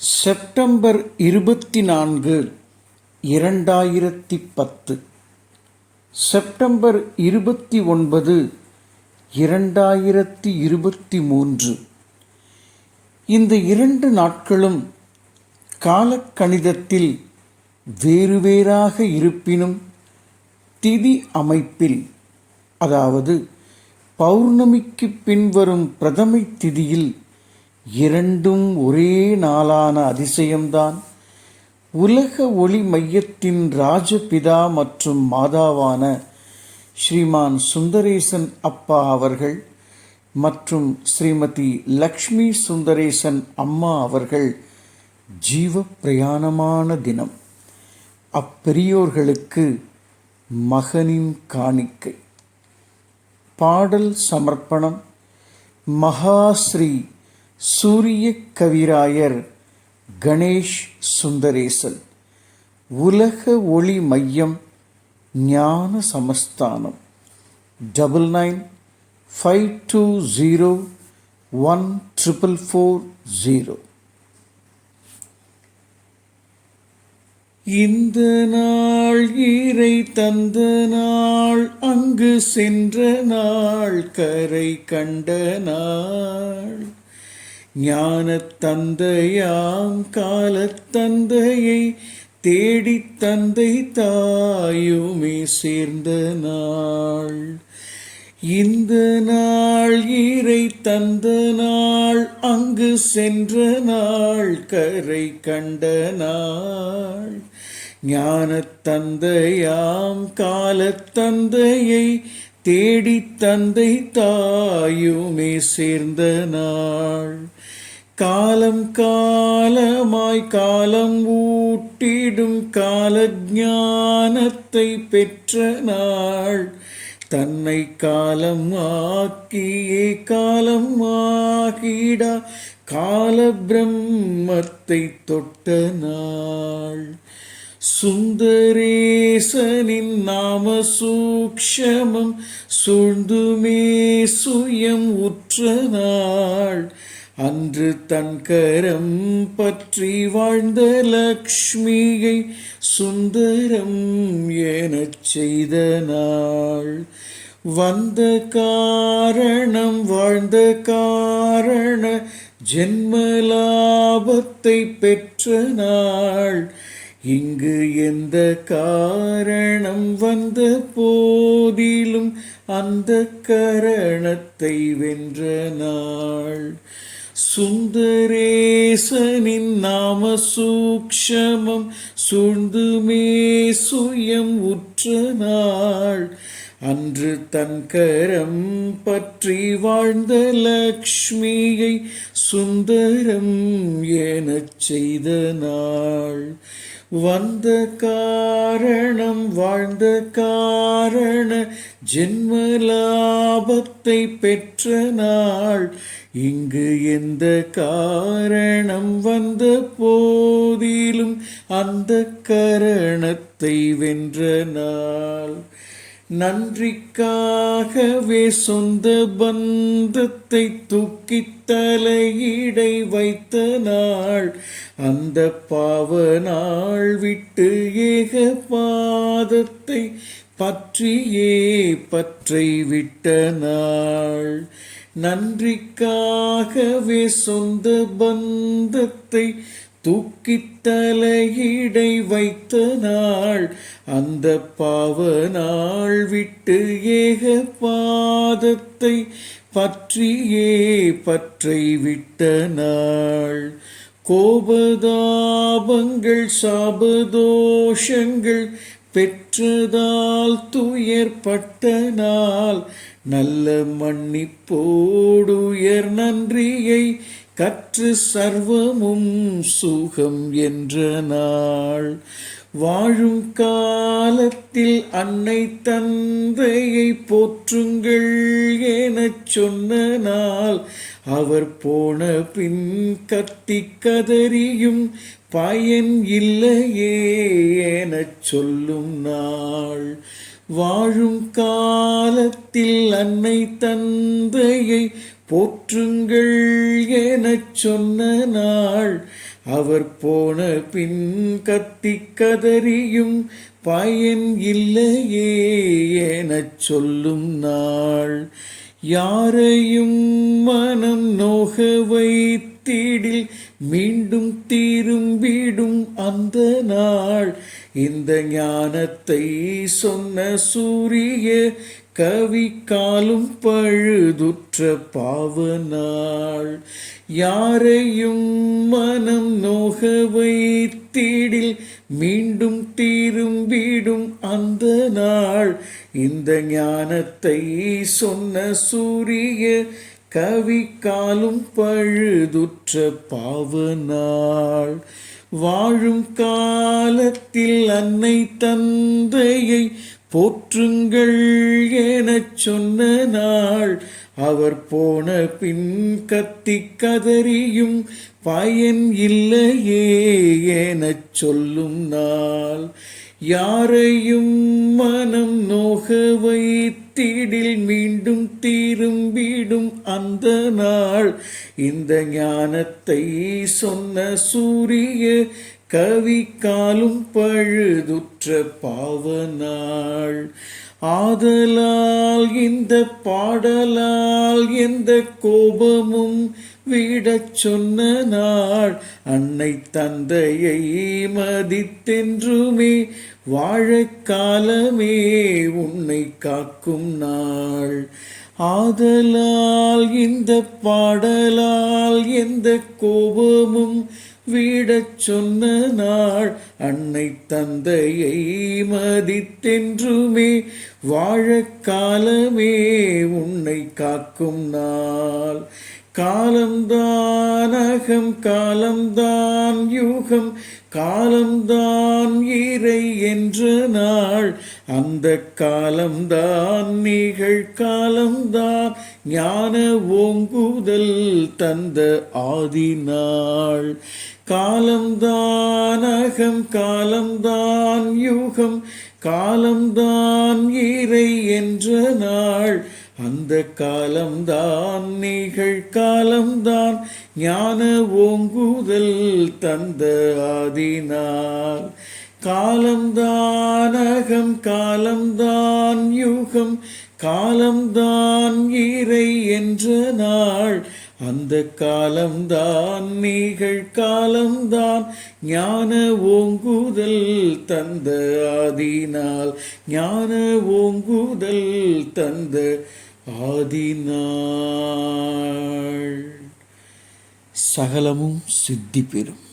September இருபத்தி நான்கு இரண்டாயிரத்தி பத்து. செப்டம்பர் இருபத்தி ஒன்பது இரண்டாயிரத்தி இருபத்தி மூன்று. இந்த இரண்டு நாட்களும் காலக்கணிதத்தில் வேறு வேறாக இருப்பினும் திதி அமைப்பில் அதாவது பௌர்ணமிக்கு பின்வரும் பிரதமை திதியில் இரண்டும் ஒரே நாளான அதிசயம்தான். உலக ஒளி மையத்தின் ராஜபிதா மற்றும் மாதாவான ஸ்ரீமான் சுந்தரேசன் அப்பா அவர்கள் மற்றும் ஸ்ரீமதி லக்ஷ்மி சுந்தரேசன் அம்மா அவர்கள் ஜீவ பிரயாணமான தினம். அப்பெரியோர்களுக்கு மகனின் காணிக்கை. பாடல் சமர்ப்பணம். மகாஸ்ரீ சூரிய கவிராயர் கணேஷ் சுந்தரேசன். உலக ஒளி மையம் ஞான சமஸ்தானம். Double nine five two zero one triple four zero. இந்த நாள் ஈரை தந்த நாள் அங்கு சென்ற நாள் கரை கண்ட நாள். ஞானத்தந்தையாம் தந்தையாம் தேடி தேடித் தந்தை தாயுமே சேர்ந்த நாள். இந்த நாள் ஈரை தந்த நாள் அங்கு சென்ற நாள் கரை கண்ட நாள். ஞானத்தந்தையாம் காலத்தந்தையை தேடி தேடித் தந்தை தாயுமே சேர்ந்த நாள். காலம் காலமாய் காலம் ஊட்டிடும் கால ஞானத்தை பெற்ற நாள். தன்னை காலம் ஆக்கியே காலம் ஆகிடா கால பிரம்மத்தை தொட்ட நாள். சுந்தரேசனின் நாம சூக்ஷமம் சூழ்ந்துமே சுயம் உற்ற நாள். அன்று தன் கரம் பற்றி வாழ்ந்த லக்ஷ்மியை சுந்தரம் எனச் செய்த நாள். வந்த காரணம் வாழ்ந்த காரண ஜென்மலாபத்தை பெற்ற நாள். இங்கு எந்த காரணம் வந்த போதிலும் அந்த கரணத்தை வென்ற நாள். சுந்தரேசனின் நாம சூக்ஷமம் சூழ்ந்துமே சுயம் உற்ற நாள். அன்று தன் கரம் பற்றி வாழ்ந்த லக்ஷ்மியை சுந்தரம் எனச் செய்த நாள். வந்த காரணம் வாழ்ந்த காரண ஜென்மலாபத்தை பெற்ற நாள். இங்கு எந்த காரணம் வந்த போதிலும் அந்த கரணத்தை வென்ற நாள். நன்றிக்காகவே சொந்த பந்தத்தை தூக்கி தலையீடை வைத்த நாள். அந்த பாவ நாள் விட்டு ஏக பாதத்தை பற்றியே பற்றை விட்ட நாள். நன்றிக்காகவே சொந்த பந்தத்தை தூக்கித் தலையிடை வைத்த நாள் அந்த பாவ நாள் விட்டு ஏக பாதத்தை பற்றியே பற்றை விட்ட நாள். கோபதாபங்கள் சாபதோஷங்கள் பெற்றதால் துயர்பட்ட நாள் நல்ல மன்னிப்போடுயர் நன்றியை கற்று சர்வமும் சுகம் என்ற நாள். வாழும் காலத்தில் அன்னை தந்தையை போற்றுங்கள் எனச் சொன்ன நாள். அவர் போன பின் கத்தி கதறியும் பயன் இல்லையே எனச் சொல்லும் நாள். வாழும் காலத்தில் அன்னை தந்தையை போற்றுங்கள் எனச் சொன்ன நாள். அவர் போன பின் கத்தி கதறியும் பயன் இல்லையே எனச் சொல்லும் நாள். யாரையும் மனம் நோக வைத்திடில் மீண்டும் தீரும் வீடும் அந்த நாள். இந்த ஞானத்தை சொன்ன சூரிய கவி காலும் பழுதுற்ற பாவனாள் யாரையும் மனம் நோக வைத்தீடில் மீண்டும் தீரும் வீடும் அந்த நாள். இந்த ஞானத்தை சொன்ன சூரிய கவி காலும் பழுதுற்ற பாவனாள் வாழும் காலத்தில் அன்னை தந்தையை போற்றுங்கள் எனச் சொன்ன நாள். அவர் போன பின் கத்தி கதறியும் பயன் இல்லையே எனச் சொல்லும் நாள். யாரையும் மனம் நோக வைத்திடில் மீண்டும் திரும்பிடும் அந்த நாள். இந்த ஞானத்தை சொன்ன சூரிய கவி காலும் பழுதுற்ற பாவனாள் ஆதலால் இந்த பாடலால் எந்த கோபமும் விடச் சொன்ன நாள். அன்னை தந்தையை மதித்தென்றுமே வாழக்காலமே உன்னை காக்கும் நாள். ஆதலால் இந்த பாடலால் எந்த கோபமும் வீடச் சொன்ன நாள் அன்னை தந்தையை மதித்தென்றுமே வாழக் காலமே உன்னை காக்கும் நாள். காலம்தான் அகம் காலம்தான் யூகம் காலம்தான் இறை என்ற நாள். அந்த காலம்தான் நிகழ்காலம்தான் ஞான ஓங்குதல் தந்த ஆதி நாள். காலம்தான் அகம் காலம்தான் யூகம் காலம்தான் இறை என்ற நாள். அந்த காலம்தான் நிகழ் காலம்தான் ஞான ஓங்குதல் தந்த ஆதினால் காலம்தான் அகம் காலம்தான் யூகம் காலம்தான் இறை என்ற நாள். அந்த காலம்தான் நிகழ் காலம்தான் ஞான ஓங்குதல் தந்த ஆதினால். ஞான ஓங்குதல் தந்த ஆதினாள் சகலமும் சித்தி பெறும்